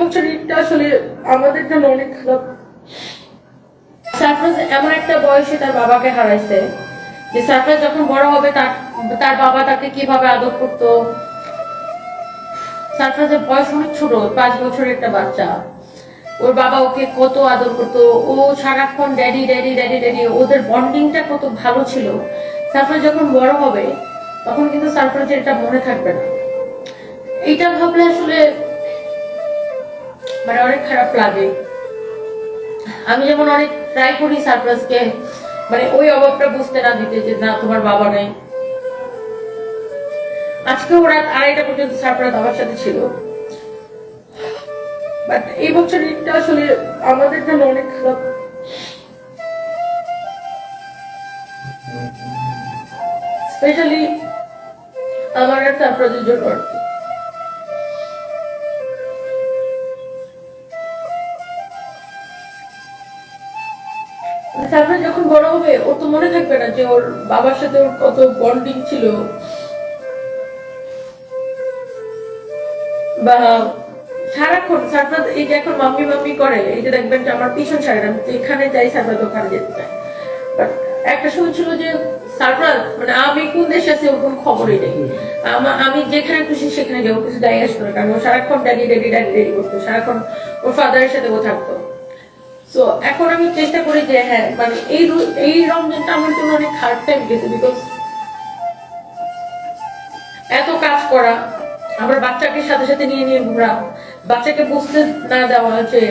বছর ঈদটা আসলে আমাদের জন্য অনেক খারাপ। এমন একটা বয়সে তার বাবাকে হারাইছে যে যখন বড় হবে তার তার বাবা তাকে কীভাবে আদর বয়স অনেক ছোট, পাঁচ বছরের একটা বাচ্চা। ওর বাবা ওকে কত আদর করতো। ও সারাক্ষণ ড্যাডি ড্যাডি ড্যাডি ড্যাডি ওদের বন্ডিংটা কত ভালো ছিল। সারফরাজ যখন বড় হবে, তখন কিন্তু সারফরাজের এটা মনে থাকবে না। এটা ভাবলে আসলে মানে অনেক খারাপ লাগে। আমি যেমন অনেক ট্রাই করি সারপ্রাইজকে মানে ওই অভাবটা বুঝতে না দিতে যে না, তোমার বাবা নেই। আজকে রাত আড়াইটা পর্যন্ত সারপ্রাইজ আমার সাথে ছিল। এই বছর ঈদটা আসলে আমাদের জন্য অনেক খারাপ। স্পেশালি আমার সারপ্রাইজের জন্য। তারপরে যখন বড় হবে তো মনে থাকবে না যে ওর বাবার সাথে ওর কত বন্ডিং ছিল। বা সারাক্ষণ এই যে এখন মাম্মি মাম্মি করে, এই যে দেখবেন যে আমার পিছন আমি তো এখানে যাই সারফরাজ ওখানে যেতে চাই। একটা সময় ছিল যে সারফরাজ মানে আমি কোন দেশে আছি ওর কোনো খবরই নেই। আমা- যেখানে খুশি সেখানে যাব, কিছু যাই আসতো না, কারণ ও সারাক্ষণ ড্যাডি ড্যাডি ড্যাডি ড্যাডি করতো। সারাক্ষণ ওর ফাদারের সাথে ও থাকতো। সো এখন আমি চেষ্টা করি যে হ্যাঁ মানে এই এই রমজানটা আমার জন্য অনেক হার্ড টাইম গেছে বিকজ এত কাজ করা, আবার বাচ্চাকে সাথে সাথে নিয়ে নিয়ে ঘোরা, বাচ্চাকে বুঝতে না দেওয়া যে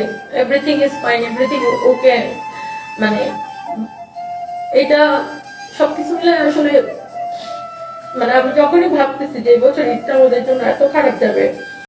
everything is fine everything okay মানে এটা সবকিছু মিলে আসলে মানে আমি যখনই ভাবতেছি যে বছর ঈদটা ওদের জন্য এত খারাপ যাবে